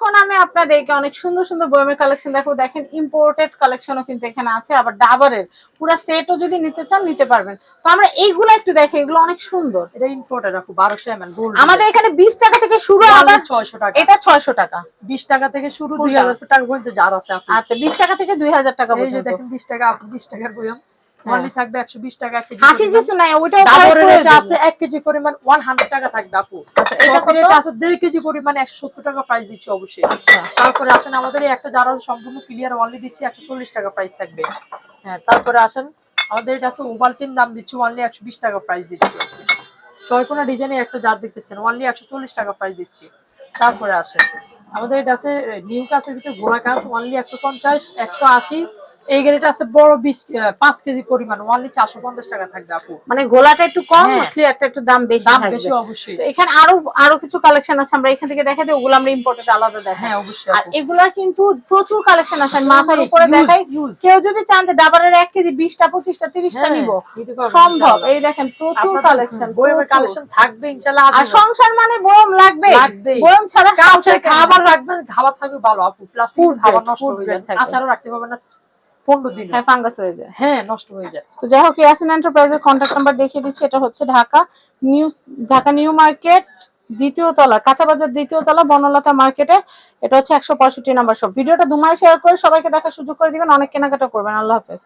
এখন আমি আপনাদেরকে অনেক সুন্দর সুন্দর বয়মের কালেকশন দেখো। দেখেন ইম্পোর্টেড কালেকশনও কিন্তু এখানে আছে আবার ডাবরের। পুরো সেটও যদি নিতে চান নিতে পারবেন। তো আমরা এইগুলো একটু দেখি এগুলো অনেক সুন্দর। এটা ইম্পোর্টেড রাখো বারোশো এম এল আমাদের এখানে বিশ টাকা থেকে শুরু আবার ছয়শো টাকা। এটা ছয়শো টাকা। বিশ টাকা থেকে শুরু কোনটা? দুই হাজার টাকা পর্যন্ত যার আছে। আচ্ছা বিশ টাকা থেকে দুই হাজার টাকা পর্যন্ত। দেখেন বিশ টাকা আপনি বিশ টাকার বইম হ্যাঁ। অনলি থাকবে একশো বিশ টাকা কেজি হাসি কিছু নাই ওইটাও ডাবরের কয়েক এটা প্রয়োজন। আছে এক কেজি পরিমাণ ওয়ান হান্ড্রেড টাকা থাকবে আপু। আচ্ছা, এটা এটা কত? আছে দেড় কেজি পরিমাণ একশো সত্তর টাকা প্রাইস দিচ্ছি অবশ্যই। আচ্ছা। তারপরে আসেন আমাদের এই একটা যারা সম্পূর্ণ ক্লিয়ার অনলি দিচ্ছি একশো চল্লিশ টাকা প্রাইস থাকবে। হ্যাঁ তারপরে আসেন আমাদের এটা আছে ওভালটিন দাম দিচ্ছি অনলি একশো বিশ টাকা প্রাইস দিচ্ছি। ছয়কোনা ডিজাইনের একটা জার দেখতেছেন অনলি একশো চল্লিশ টাকা প্রাইস দিচ্ছি। তারপরে আসেন আমাদের এটা আছে নিউ কাছের ভিতরে ঘোড়া কাছ অনলি একশো পঞ্চাশ একশো আশি এই গেরেটা আছে বড় বিশ পাঁচ কেজি পরিমাণ অনলি চারশো পঞ্চাশ টাকা থাকবে আপু। মানে গোলাটা একটু কম। ক্লিয়ারটা একটু দাম বেশি দাম বেশি অবশ্যই। এখানে আরও আরও কিছু কালেকশন আছে আমরা এখান থেকে দেখা দিই ওগুলো আমরা ইম্পোর্টেড আলাদা দেখাই। হ্যাঁ অবশ্যই আর। এগুলার কিন্তু প্রচুর কালেকশন আছে মাথার উপরে দেখাই। কেউ যদি চান যে ডাবরের এক কেজি বিশটা পঁচিশটা তিরিশটা হ্যাঁ, নিব সম্ভব। এই দেখেন প্রচুর কালেকশন বইয়ের কালেকশন থাকবে ইনশাআল্লাহ আর সংসার মানে বয়ম লাগবে। বয়ম ছাড়া খাবার রাখবেন খাবার থাকবে ভালো আপু। প্লাস্টিক খাবার নষ্ট হয়ে যায় আচারও রাখতে পারবেন না পনেরো দিন। হ্যাঁ ফাঙ্গাস হয়ে যায়। হ্যাঁ নষ্ট হয়ে যায়। তো যাই হোক ইয়াসিন এন্টারপ্রাইজের কন্ট্যাক্ট নাম্বার দেখিয়ে দিচ্ছি। এটা হচ্ছে Dhaka new Dhaka new market দ্বিতীয় তলা কাঁচা বাজার দ্বিতীয় তলা বনলতা মার্কেটে। এটা হচ্ছে একশো পঁয়ষট্টি নাম্বার সব ভিডিওটা দুমায় শেয়ার করে সবাইকে দেখার সুযোগ করে দিবেন। অনেক কেনাকাটা করবেন। আল্লাহ হাফেজ।